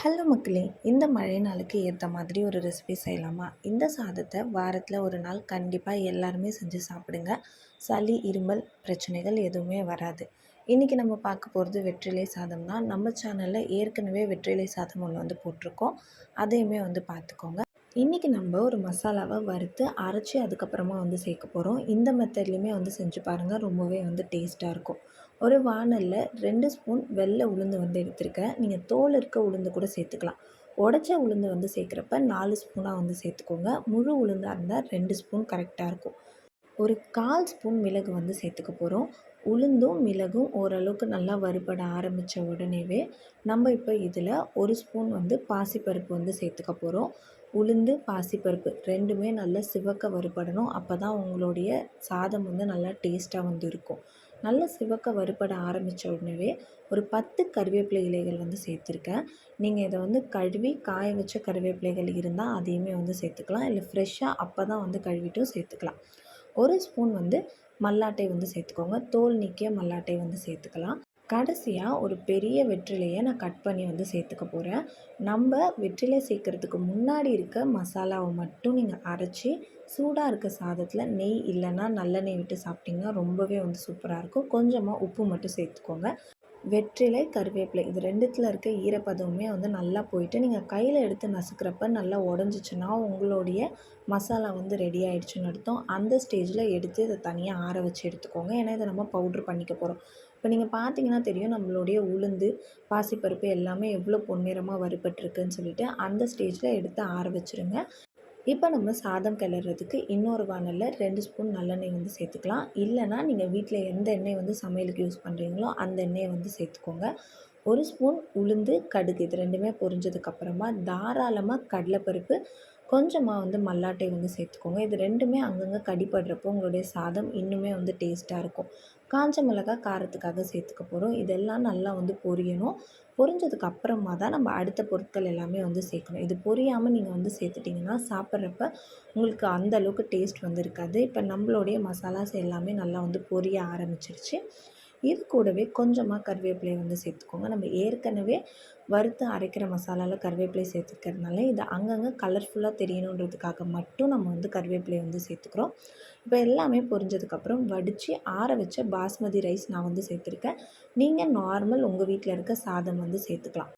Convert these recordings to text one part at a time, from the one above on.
Hello மக்களே இந்த மழை நாளுக்கு ஏற்ற மாதிரி ஒரு ரெசிபி செய்யலாமா? இந்த சாதத்தை வாரத்தில் ஒரு நாள் கண்டிப்பாக எல்லாருமே செஞ்சு சாப்பிடுங்க. சளி இருமல் பிரச்சனைகள் எதுவுமே வராது. இன்றைக்கி நம்ம பார்க்க போகிறது வெற்றிலை சாதம் தான் நம்ம சேனலில் ஏற்கனவே வெற்றிலை சாதம் ஒன்று வந்து போட்டிருக்கோம். அதையுமே வந்து பார்த்துக்கோங்க. இன்றைக்கி நம்ம ஒரு மசாலாவை வறுத்து அரைச்சி அதுக்கப்புறமா வந்து சேர்க்க போகிறோம் இந்த மெத்தட்லேயுமே வந்து செஞ்சு பாருங்கள் ரொம்பவே வந்து டேஸ்ட்டாக இருக்கும். ஒரு வானலில் ரெண்டு ஸ்பூன் வெள்ளை உளுந்து வந்து எடுத்திருக்கேன். நீங்கள் தோல் இருக்க உளுந்து கூட சேர்த்துக்கலாம். உடச்ச உளுந்து வந்து சேர்க்குறப்ப நாலு ஸ்பூனாக வந்து சேர்த்துக்கோங்க. முழு உளுந்தாக இருந்தால் ரெண்டு ஸ்பூன் கரெக்டாக இருக்கும். ஒரு கால் ஸ்பூன் மிளகு வந்து சேர்த்துக்க போகிறோம் உளுந்தும் மிளகும் ஓரளவுக்கு நல்லா வறுபட ஆரம்பித்த உடனேவே நம்ம இப்போ இதில் ஒரு ஸ்பூன் வந்து பாசிப்பருப்பு வந்து சேர்த்துக்க போகிறோம் உளுந்து பாசிப்பருப்பு ரெண்டுமே நல்லா சிவக்க வறுபடணும். அப்போ தான் உங்களுடைய சாதம் வந்து நல்லா டேஸ்ட்டாக வந்து இருக்கும். நல்லா சிவக்க வறுபட ஆரம்பித்த உடனே ஒரு பத்து கருவேப்பிலை இலைகள் வந்து சேர்த்துருக்கேன். நீங்கள் இதை வந்து கழுவி காய வச்ச கருவேப்பிலைகள் இருந்தால் அதையுமே வந்து சேர்த்துக்கலாம். இல்லை ஃப்ரெஷ்ஷாக அப்போ தான் வந்து கழுவிட்டும் சேர்த்துக்கலாம். ஒரு ஸ்பூன் வந்து மல்லாட்டை வந்து சேர்த்துக்கோங்க. தோல் நீக்கிய மல்லாட்டை வந்து சேர்த்துக்கலாம். கடைசியாக ஒரு பெரிய வெற்றிலையை நான் கட் பண்ணி வந்து சேர்த்துக்க போகிறேன் நம்ம வெற்றிலை சேர்க்குறதுக்கு முன்னாடி இருக்க மசாலாவை மட்டும் நீங்கள் அரைச்சி சூடாக இருக்க சாதத்தில் நெய் இல்லைன்னா நல்லெண்ணெய் விட்டு சாப்பிட்டிங்கன்னா ரொம்பவே வந்து சூப்பராக இருக்கும். கொஞ்சமாக உப்பு மட்டும் சேர்த்துக்கோங்க. வெற்றிலை கருவேப்பிலை இது ரெண்டுத்தில் இருக்க ஈரப்பதமுமே வந்து நல்லா போயிட்டு நீங்கள் கையில் எடுத்து நசுக்கிறப்ப நல்லா உடஞ்சிச்சின்னா உங்களுடைய மசாலா வந்து ரெடி ஆகிடுச்சுன்னு அர்த்தம். அந்த ஸ்டேஜில் எடுத்து இதை தனியாக ஆற வச்சு எடுத்துக்கோங்க. ஏன்னா இதை நம்ம பவுட்ரு பண்ணிக்க போகிறோம் இப்போ நீங்கள் பார்த்தீங்கன்னா தெரியும் நம்மளுடைய உளுந்து பாசிப்பருப்பு எல்லாமே எவ்வளோ பொன்னிறமாக வறுபட்டுருக்குன்னு சொல்லிட்டு அந்த ஸ்டேஜில் எடுத்து ஆற வச்சுருங்க. இப்போ நம்ம சாதம் கிளறதுக்கு இன்னொரு வானலில் ரெண்டு ஸ்பூன் நல்லெண்ணெய் வந்து சேர்த்துக்கலாம். இல்லைனா நீங்கள் வீட்டில் எந்த எண்ணெய் வந்து சமையலுக்கு யூஸ் பண்ணுறீங்களோ அந்த எண்ணெயை வந்து சேர்த்துக்கோங்க. ஒரு ஸ்பூன் உளுந்து கடுகு இது ரெண்டுமே பொரிஞ்சதுக்கப்புறமா தாராளமாக கடலைப்பருப்பு கொஞ்சமாக வந்து மல்லாட்டை வந்து சேர்த்துக்கோங்க. இது ரெண்டுமே அங்கங்கே கடிப்படுறப்போ உங்களுடைய சாதம் இன்னுமே வந்து டேஸ்ட்டாக இருக்கும். காஞ்ச மிளகாய் காரத்துக்காக சேர்த்துக்க போகிறோம் இதெல்லாம் நல்லா வந்து பொரியணும். பொரிஞ்சதுக்கு அப்புறமா தான் நம்ம அடுத்த பொருட்கள் எல்லாமே வந்து சேர்க்கணும். இது பொரியாமல் நீங்கள் வந்து சேர்த்துட்டிங்கன்னா சாப்பிட்றப்ப உங்களுக்கு அந்த அளவுக்கு டேஸ்ட் வந்து இருக்காது. இப்போ நம்மளுடைய மசாலாஸ் எல்லாமே நல்லா வந்து பொரிய ஆரம்பிச்சிருச்சு. இது கூடவே கொஞ்சமாக கருவேப்பிலையை வந்து சேர்த்துக்கோங்க. நம்ம ஏற்கனவே வறுத்து அரைக்கிற மசாலாவில் கருவேப்பிலை சேர்த்துக்கிறதுனால இது அங்கங்கே கலர்ஃபுல்லாக தெரியணுன்றதுக்காக மட்டும் நம்ம வந்து கருவேப்பிலையை வந்து சேர்த்துக்கிறோம். இப்போ எல்லாமே பொரிஞ்சதுக்கப்புறம் வடித்து ஆற வச்ச பாஸ்மதி ரைஸ் நான் வந்து சேர்த்துருக்கேன். நீங்கள் நார்மல் உங்கள் வீட்டில் இருக்க சாதம் வந்து சேர்த்துக்கலாம்.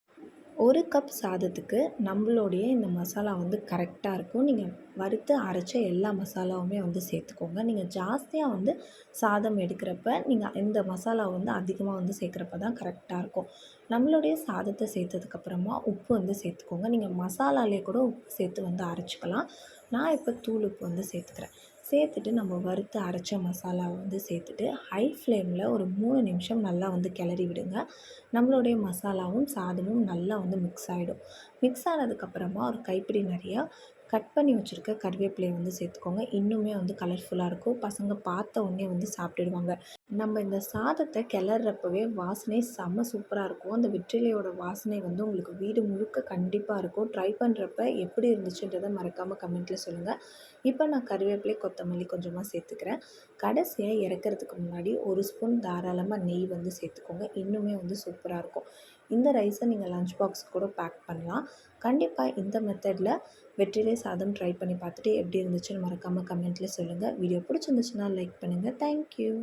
ஒரு கப் சாதத்துக்கு நம்மளுடைய இந்த மசாலா வந்து கரெக்டாக இருக்கும். நீங்கள் வறுத்து அரைச்ச எல்லா மசாலாவுமே வந்து சேர்த்துக்கோங்க. நீங்கள் ஜாஸ்தியாக வந்து சாதம் எடுக்கிறப்ப நீங்கள் இந்த மசாலா வந்து அதிகமாக வந்து சேர்க்குறப்ப தான் கரெக்டாக இருக்கும். நம்மளுடைய சாதத்தை சேர்த்ததுக்கப்புறமா உப்பு வந்து சேர்த்துக்கோங்க. நீங்கள் மசாலாலே கூட உப்பு சேர்த்து வந்து அரைச்சிக்கலாம். நான் இப்போ தூள் உப்பு வந்து சேர்த்துக்கிறேன். சேர்த்துட்டு நம்ம வறுத்து அரைச்ச மசாலாவை வந்து சேர்த்துட்டு ஹை ஃப்ளேமில் ஒரு மூணு நிமிஷம் நல்லா வந்து கிளறி விடுங்க. நம்மளுடைய மசாலாவும் சாதமும் நல்லா வந்து மிக்ஸ் ஆகிடும் மிக்ஸ் ஆனதுக்கப்புறமா ஒரு கைப்பிடி நிறையா கட் பண்ணி வச்சுருக்க கருவேப்பிலையை வந்து சேர்த்துக்கோங்க. இன்னுமே வந்து கலர்ஃபுல்லாக இருக்கும். பசங்க பார்த்த உடனே வந்து சாப்பிட்டுடுவாங்க. நம்ம இந்த சாதத்தை கிளறப்பவே வாசனை செம்ம சூப்பராக இருக்கும். அந்த வெற்றிலையோட வாசனை வந்து உங்களுக்கு வீடு முழுக்க கண்டிப்பாக இருக்கும். ட்ரை பண்ணுறப்ப எப்படி இருந்துச்சுன்றதை மறக்காமல் கமெண்ட்டில் சொல்லுங்கள் இப்போ நான் கருவேப்பிலை கொத்தமல்லி கொஞ்சமாக சேர்த்துக்கிறேன். கடைசியாக இறக்கிறதுக்கு முன்னாடி ஒரு ஸ்பூன் தாராளமாக நெய் வந்து சேர்த்துக்கோங்க. இன்னுமே வந்து சூப்பராக இருக்கும். இந்த ரைஸை நீங்கள் லஞ்ச் பாக்ஸ் கூட பேக் பண்ணலாம். கண்டிப்பாக இந்த மெத்தடில் வெற்றிலை சாதம் ட்ரை பண்ணி பார்த்துட்டு எப்படி இருந்துச்சுன்னு மறக்காமல் கமெண்ட்டில் சொல்லுங்கள் வீடியோ பிடிச்சிருந்துச்சுன்னா லைக் பண்ணுங்கள் தேங்க்யூ